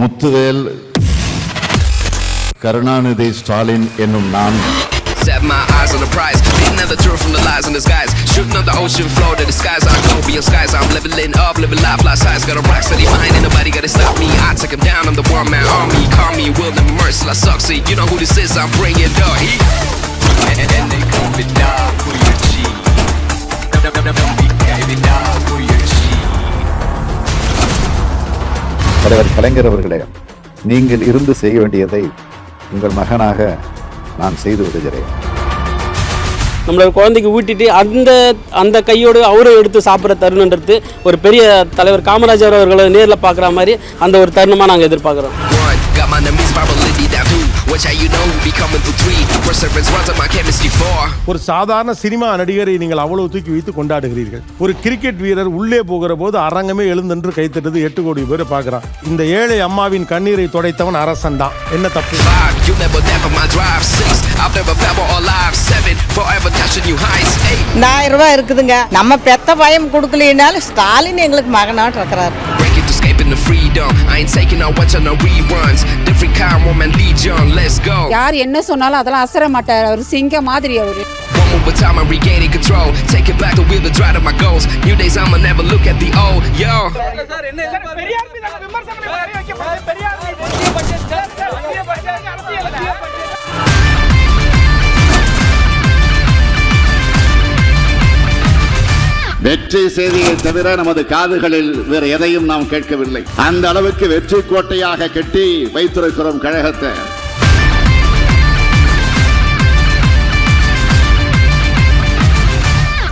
முத்துவேல் கருணாநிதி ஸ்டாலின் என்னும் நான் Set my eyes on the prize. Beating at the truth from the lies in disguise. Shooting up the ocean floor to the skies. I go beyond skies. I'm leveling up, living life, life size. Got a rock steady mind, ain't nobody gotta stop me. I take 'em down, I'm the one man army. Call me, will never mercy, I succeed. You know who this is, I'm bringing the heat. And they come it down for your G. down for your தலைவர் கலைஞர் அவர்களே நீங்கள் இருந்து செய்ய வேண்டியதை உங்கள் மகனாக நான் செய்து விடுகிறேன். நம்மளோட குழந்தைக்கு ஊட்டிட்டு அந்த அந்த கையோடு அவரும் எடுத்து சாப்பிட்ற தருணன்றது ஒரு பெரிய தலைவர் காமராஜர் அவர்களை நேரில் பார்க்குற மாதிரி அந்த ஒரு தருணமாக நாங்கள் எதிர்பார்க்குறோம். ஒரு சாதாரண சினிமா நடிகரை நீங்கள் அவ்வளவு தூக்கி வைத்து கொண்டாடுகிறீர்கள். ஒரு கிரிக்கெட் வீரர் உள்ளே போகிற போது அரங்கமே எழுந்தென்று கைத்தட்டது எட்டு கோடி பேர் பார்க்கறான். இந்த ஏழை அம்மாவின் கண்ணீரை துடைத்தவன் அரசன் தான். என்ன தப்பு? ரெண்டாயிரம் ரூபாய் இருக்குதுங்க. நம்ம பெத்த பயம் கொடுக்கலனாலும் ஸ்டாலின் எங்களுக்கு மகனாட்டு இருக்கிறாரு. யார் என்ன சொன்னாலும் அதெல்லாம் அசர மாட்டார் அவர் சிங்க மாதிரி அவரு a time, I'm regaining control. Take it back the wheel to drive to my goals. New days, I'ma never look at the old. Yo. வெற்றி செய்தியை தவிர நமது காதுகளில் வேறு எதையும் நாம் கேட்கவில்லை அந்த அளவுக்கு வெற்றி கோட்டையாக கட்டி வைத்திருக்கிறோம் கழகத்தை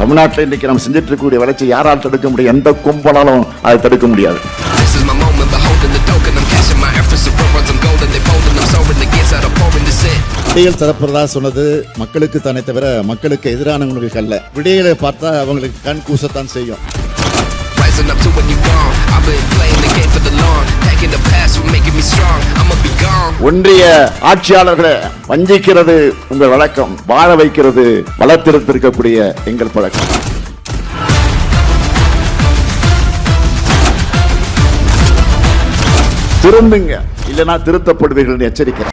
தமிழ்நாட்டில் இன்னைக்கு நம்ம செஞ்சுட்டு இருக்கக்கூடிய வளர்ச்சி யாரால் தடுக்க முடியும்? எந்த கும்பலாலும் அதை தடுக்க முடியாது. விடியல் தரப்புறதா சொன்னது மக்களுக்கு தானே தவிர மக்களுக்கு எதிரானவங்களுக்கு அல்ல. விடியலை பார்த்தா அவங்களுக்கு கண் கூசத்தான் செய்யும். ஒன்றிய ஆட்சியாளர்களை வஞ்சிக்கிறது உங்கள் வழக்கம் வாழ வைக்கிறது வளர்த்திருத்திருக்கக்கூடிய எங்கள் பழக்கம். திருந்துங்க இல்லைன்னா திருத்தப்படுவீர்கள் எச்சரிக்கிறேன்.